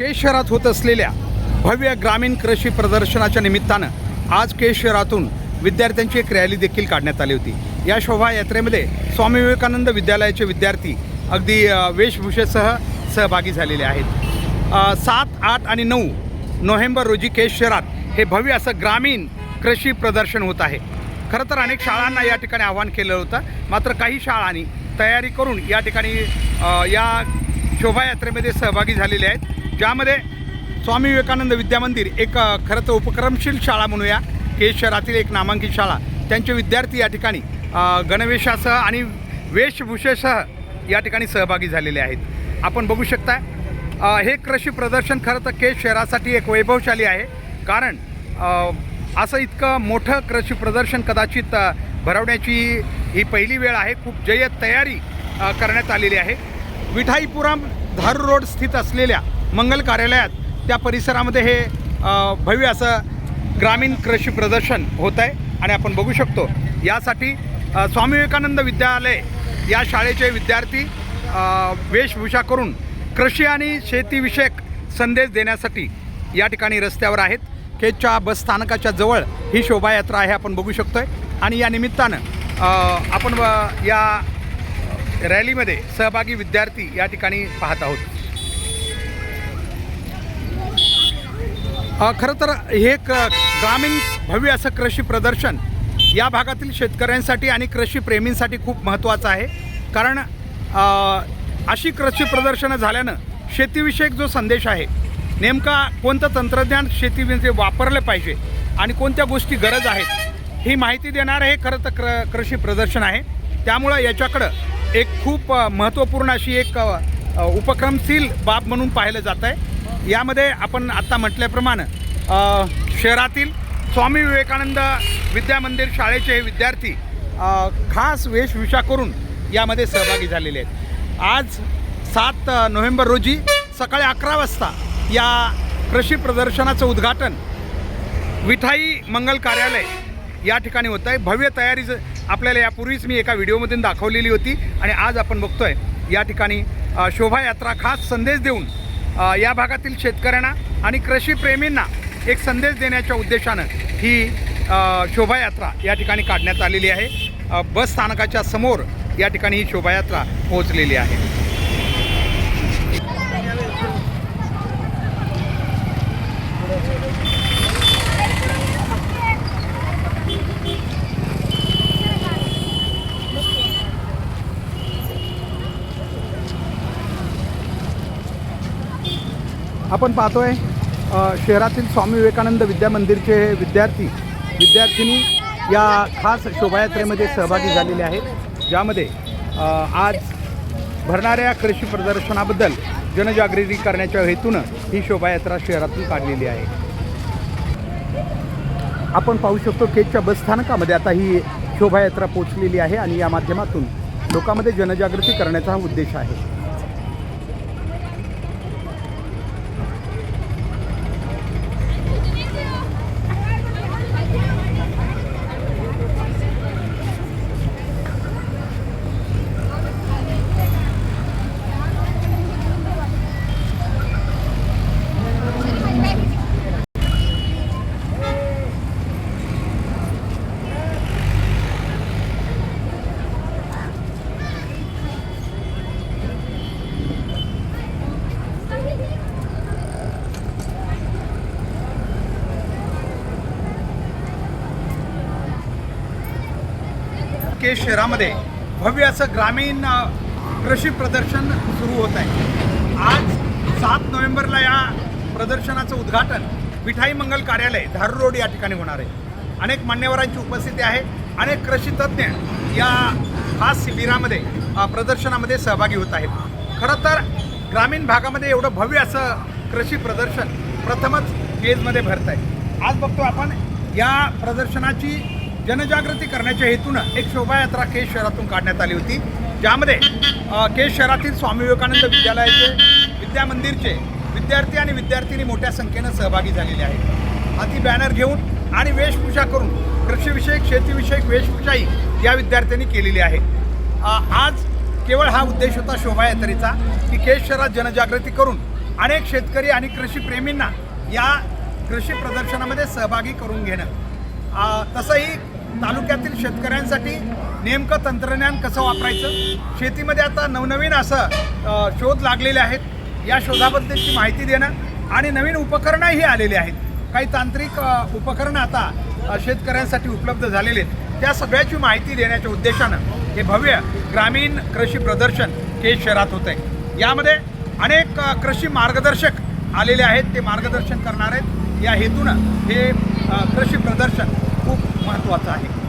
केश शहरात होत असलेल्या भव्य ग्रामीण कृषी प्रदर्शनाच्या निमित्तानं आज केशरातून विद्यार्थ्यांची एक रॅली देखील काढण्यात आली होती. या शोभायात्रेमध्ये स्वामी विवेकानंद विद्यालयाचे विद्यार्थी अगदी वेशभूषेसह सहभागी झालेले आहेत. सात आठ आणि नऊ नोव्हेंबर रोजी केश शहरात हे भव्य असं ग्रामीण कृषी प्रदर्शन होत आहे. खरं तर अनेक शाळांना या ठिकाणी आवाहन केलं होतं. मात्र काही शाळांनी तयारी करून या ठिकाणी या शोभायात्रेमध्ये सहभागी झालेले आहेत. ज्यामध्ये स्वामी विवेकानंद विद्यामंदिर एक खरं तर उपक्रमशील शाळा म्हणूया. के शहरातील एक नामांकित शाळा. त्यांचे विद्यार्थी या ठिकाणी गणवेशासह आणि वेशभूषेसह या ठिकाणी सहभागी झालेले आहेत. आपण बघू शकता हे कृषी प्रदर्शन खरं तर केश शहरासाठी एक वैभवशाली आहे. कारण असं इतकं मोठं कृषी प्रदर्शन कदाचित भरवण्याची ही पहिली वेळ आहे. खूप जय्यत तयारी करण्यात आलेली आहे. विठाईपुरम धारू रोड स्थित असलेल्या मंगल कार्यालयात त्या परिसरामध्ये हे भव्य असं ग्रामीण कृषी प्रदर्शन होत आहे आणि आपण बघू शकतो. यासाठी स्वामी विवेकानंद विद्यालय या शाळेचे विद्यार्थी वेशभूषा करून कृषी आणि शेतीविषयक संदेश देण्यासाठी या ठिकाणी रस्त्यावर आहेत. केच्या बस स्थानकाच्या जवळ ही शोभायात्रा आहे आपण बघू शकतो आहे आणि या निमित्तानं आपण या रॅलीमध्ये सहभागी विद्यार्थी या ठिकाणी पाहत आहोत. खरं तर हे क ग्रामीण भव्य असं कृषी प्रदर्शन या भागातील शेतकऱ्यांसाठी आणि कृषी प्रेमींसाठी खूप महत्त्वाचं आहे. कारण अशी कृषी प्रदर्शनं झाल्यानं शेतीविषयक जो संदेश आहे नेमका कोणतं तंत्रज्ञान शेतीमध्ये वापरलं पाहिजे आणि कोणत्या गोष्टी गरज आहेत ही माहिती देणारं हे खरं तर क्र कृषी प्रदर्शन आहे. त्यामुळं याच्याकडं एक खूप महत्त्वपूर्ण अशी एक उपक्रमशील बाब म्हणून पाहिलं जात आहे यामध्ये आपण आत्ता म्हटल्याप्रमाणे शहरातील स्वामी विवेकानंद विद्यामंदिर शाळेचे हे विद्यार्थी खास वेशभूषा करून यामध्ये सहभागी झालेले आहेत. आज सात नोव्हेंबर रोजी सकाळी अकरा वाजता या कृषी प्रदर्शनाचं उद्घाटन विठाई मंगल कार्यालय या ठिकाणी होत आहे. भव्य तयारी आपल्याला यापूर्वीच मी एका व्हिडिओमधून दाखवलेली होती आणि आज आपण बघतोय या ठिकाणी शोभायात्रा खास संदेश देऊन या भागातील शेतकऱ्यांना आणि कृषीप्रेमींना एक संदेश देण्याच्या उद्देशानं ही शोभायात्रा या ठिकाणी काढण्यात आलेली आहे. बस स्थानकाच्या समोर या ठिकाणी ही शोभायात्रा पोहोचलेली आहे. आपण पाहतोय शहरातील स्वामी विवेकानंद विद्यामंदिरचे विद्यार्थी विद्यार्थिनी या खास शोभायात्रेमध्ये सहभागी झालेले आहेत. ज्यामध्ये आज भरणाऱ्या कृषी प्रदर्शनाबद्दल जनजागृती करण्याच्या हेतूनं ही शोभायात्रा शहरातून काढलेली आहे. आपण पाहू शकतो केजच्या बसस्थानकामध्ये आता ही शोभायात्रा पोचलेली आहे आणि या माध्यमातून लोकांमध्ये जनजागृती करण्याचा हा उद्देश आहे. के शहरामध्ये भव्य असं ग्रामीण कृषी प्रदर्शन सुरू होत आहे. आज सात नोव्हेंबरला या प्रदर्शनाचं उद्घाटन विठाई मंगल कार्यालय धारू रोड या ठिकाणी होणार आहे. अनेक मान्यवरांची उपस्थिती आहे. अनेक कृषी तज्ज्ञ या खास शिबिरामध्ये प्रदर्शनामध्ये सहभागी होत आहेत. खरं तर ग्रामीण भागामध्ये एवढं भव्य असं कृषी प्रदर्शन प्रथमच केजमध्ये भरत आहे. आज बघतो आपण या प्रदर्शनाची जनजागृती करण्याच्या हेतूनं एक शोभायात्रा केश शहरातून काढण्यात आली होती. ज्यामध्ये केश शहरातील स्वामी विवेकानंद विद्यालयाचे विद्यामंदिरचे विद्यार्थी आणि विद्यार्थिनी मोठ्या संख्येनं सहभागी झालेले आहेत. हाती बॅनर घेऊन आणि वेशभूषा करून कृषीविषयक शेतीविषयक वेशभूषाही या विद्यार्थ्यांनी केलेली आहे. आज केवळ हा उद्देश होता शोभायात्रेचा की केश शहरात जनजागृती करून अनेक शेतकरी आणि कृषीप्रेमींना या कृषी प्रदर्शनामध्ये सहभागी करून घेणं. तसंही तालुक्यातील शेतकऱ्यांसाठी नेमकं तंत्रज्ञान कसं वापरायचं? शेतीमध्ये आता नवनवीन असं शोध लागलेले आहेत. या शोधाबद्दलची माहिती देणं आणि नवीन उपकरणंही आलेली आहेत. काही तांत्रिक उपकरणं आता शेतकऱ्यांसाठी उपलब्ध झालेले आहेत. त्या सगळ्याची माहिती देण्याच्या उद्देशानं हे भव्य ग्रामीण कृषी प्रदर्शन केज शहरात होत आहे यामध्ये अनेक कृषी मार्गदर्शक आलेले आहेत. ते मार्गदर्शन करणार आहेत. या हेतूनं हे कृषी प्रदर्शन खूप महत्त्वाचं आहे